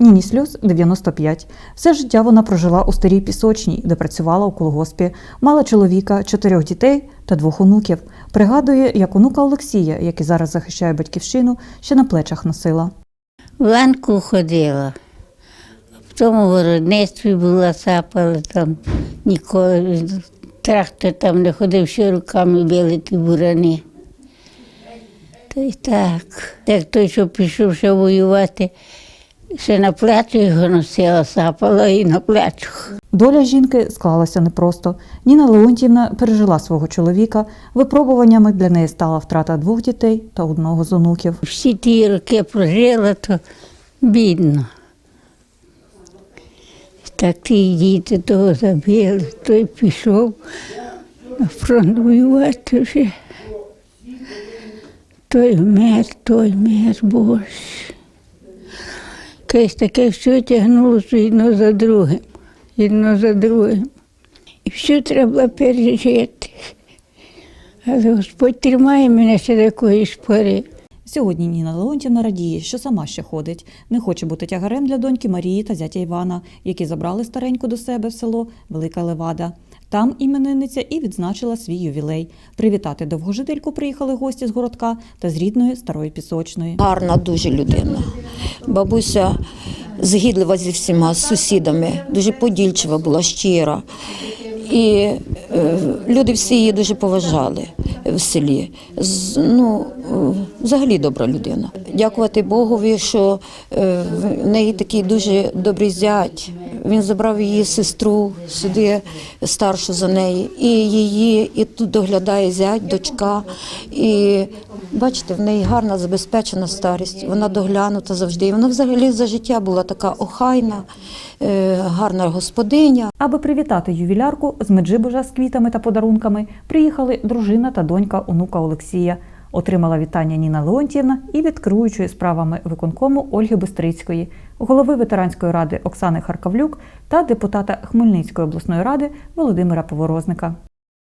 Ніні Сльоз 95. Все життя вона прожила у старій пісочній, де працювала у колгоспі. Мала чоловіка, чотирьох дітей та двох онуків. Пригадує, як онука Олексія, який зараз захищає батьківщину, ще на плечах носила. В ланку ходила. В тому городництві була сапала там ніколи. Трактор там не ходив, що руками били ті бурани. Та й так. Як той, що пішов ще воювати, ще на плечі його носила, сапала і на плечах. Доля жінки склалася непросто. Ніна Леонтівна пережила свого чоловіка. Випробуваннями для неї стала втрата двох дітей та одного з онуків. Всі ті роки прожила, то бідно. Так ті діти того забили, той пішов на фронт воювати вже. Той мер, той мер, Боже. Якесь таке все тягнулося одно за другим, одно за другим. І все треба пережити. Але Господь тримає мене ще до якоїсь пори. Сьогодні Ніна Леонтівна радіє, що сама ще ходить. Не хоче бути тягарем для доньки Марії та зятя Івана, які забрали стареньку до себе в село Велика Левада. Там іменинниця і відзначила свій ювілей. Привітати довгожительку приїхали гості з городка та з рідної старої пісочної. Гарна дуже людина. Бабуся згідлива зі всіма сусідами, дуже подільчива була, щира. І люди всі її дуже поважали в селі. Ну, е, взагалі добра людина. Дякувати Богові, що е, в неї такий дуже добрий зять. Він забрав її сестру сюди, старшу за неї, і її, і тут доглядає зять, дочка. І бачите, в неї гарна забезпечена старість. Вона доглянута завжди. І вона взагалі за життя була така охайна, е, гарна господиня. Аби привітати ювілярку з Меджибожа з квітами та подарунками, приїхали дружина та донька онука Олексія. Отримала вітання Ніна Леонтівна і від керуючої справами виконкому Ольги Бистрицької, голови ветеранської ради Оксани Харкавлюк та депутата Хмельницької обласної ради Володимира Поворозника.